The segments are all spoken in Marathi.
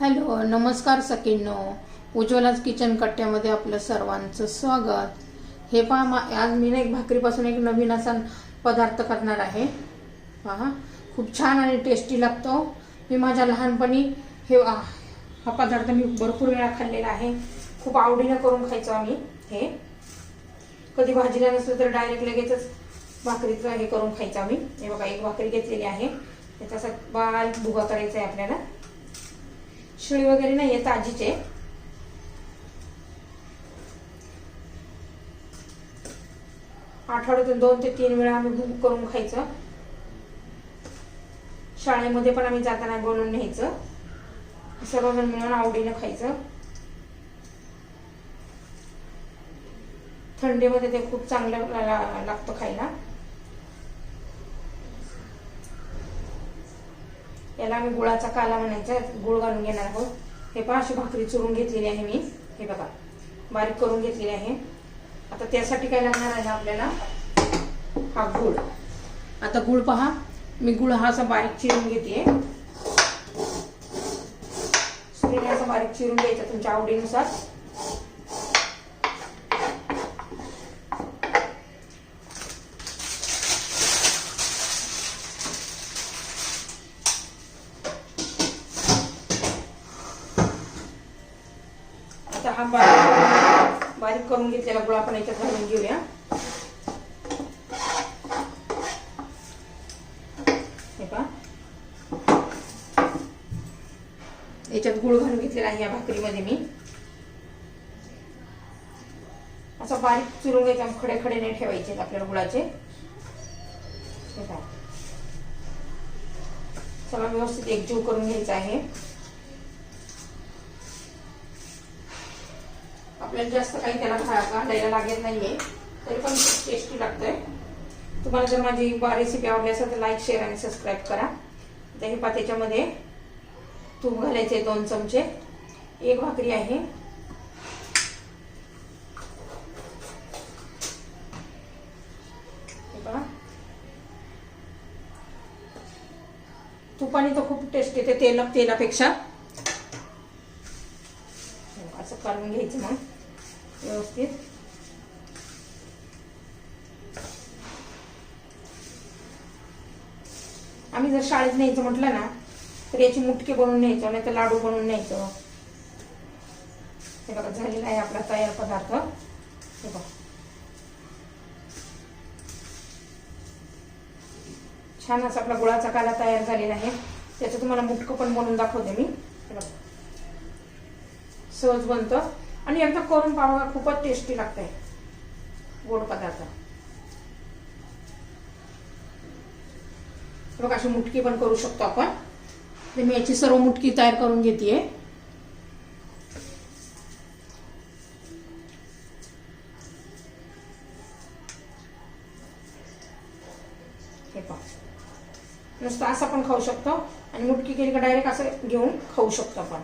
हॅलो नमस्कार सकिनो उज्ज्वलाच किचन कट्ट्यामध्ये आपलं सर्वांचं स्वागत. हे पहा मा आज मी ना एक भाकरीपासून एक नवीन असा पदार्थ करणार आहे. पहा खूप छान आणि टेस्टी लागतो. मी माझ्या लहानपणी हे हा पदार्थ मी भरपूर वेळा खाल्लेला आहे. खूप आवडीनं करून खायचो आम्ही हे. कधी भाजीला नसलं तर डायरेक्ट लगेचच भाकरीचं हे करून खायचं आम्ही. हे बघा एक भाकरी घेतलेली आहे. त्याचा असा बारीक भुगा करायचा आहे आपल्याला. शिळी वगैरे नाही आहे ताजीचे आठवड्यातून दोन ते तीन वेळा आम्ही भूक करून खायचं. शाळेमध्ये पण आम्ही जाताना बनवून न्यायचं. सर्वजण मिळून आवडीनं खायचं. थंडीमध्ये ते खूप चांगलं लागतं खायला. याला आम्ही गुळाचा काला म्हणायचा गुळ घालून घेणार आहोत. हे पहा अशी भाकरी चुरून घेतलेली आहे मी. हे बघा बारीक करून घेतलेली आहे. आता त्यासाठी काय लागणार आहे आपल्याला? हा गुळ. आता गुळ पहा मी गुळ हा असा बारीक चिरून घेते. सुरीने असा बारीक चिरून घ्यायचा तुमच्या आवडीनुसार. आता हा बारीक बारीक करून घेतलेला गुळ आपण याच्यात घालून घेऊया. हे पहा. याच्यात गुळ घालून घेतलेला आहे या भाकरीमध्ये मी. असं बारीक चुरून घ्यायचा खडे खडे नाही ठेवायचे आहेत आपल्याला गुळाचे. हे व्यवस्थित एकजीव करून घ्यायचा आहे. आपल्याला जास्त काही त्याला घा- घालायला लागत नाहीये. तरी पण खूप टेस्टी लागतंय. तुम्हाला जर माझी रेसिपी आवडली असेल तर लाईक शेअर आणि सबस्क्राईब करा. आता हे पा त्याच्यामध्ये तूप घालायचे दोन चमचे. एक भाकरी आहे. हे पहा तुपाने तर खूप टेस्ट येते तेल तेलापेक्षा. हो, असं काढून घ्यायचं मग. व्यवस्थित. आम्ही जर शाळेत न्यायचं म्हटलं ना तर याची मुटके बनवून न्यायचो नाही तर लाडू बनवून न्यायचो. हे बघा झालेला आहे आपला तयार पदार्थ. हे बघा. छान असा आपला गुळाचा काला तयार झालेला आहे. त्याचं तुम्हाला मुटकं पण बनवून दाखवते मी. हे बघा. सहज बनतं. आणि एकदा करून पाहा बघा, खूपच टेस्टी लागते गोड पदार्थ. बघा अशी मुटकी पण करू शकतो आपण. तर मी याची सर्व मुटकी तयार करून घेते हे पहा. नुसतं असं पण खाऊ शकतो. आणि मुटकी केली का डायरेक्ट असं घेऊन खाऊ शकतो आपण.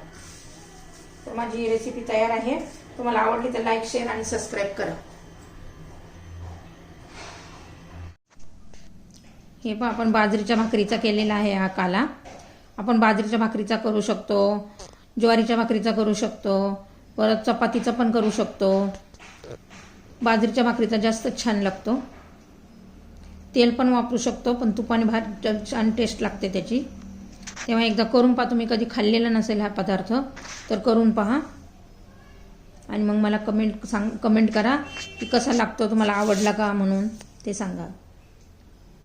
तर माझी रेसिपी तयार आहे. तुम्हाला आवडली तर लाईक शेअर आणि सबस्क्राईब करा. हे पण आपण बाजरीच्या भाकरीचा केलेला आहे हा काला. आपण बाजरीच्या भाकरीचा करू शकतो ज्वारीच्या भाकरीचा करू शकतो परत चपातीचा पण करू शकतो. बाजरीच्या भाकरीचा जास्त छान लागतो. तेल पण वापरू शकतो पण तुपाने भात छान टेस्ट लागते त्याची. तेव्हा एकदा करून पहा तुम्ही कधी खाल्लेला नसेल हा पदार्थ तर करून पहा. आणि मग मला कमेंट सांग कमेंट करा की कसा लागतो तुम्हाला आवडला का म्हणून ते सांगा.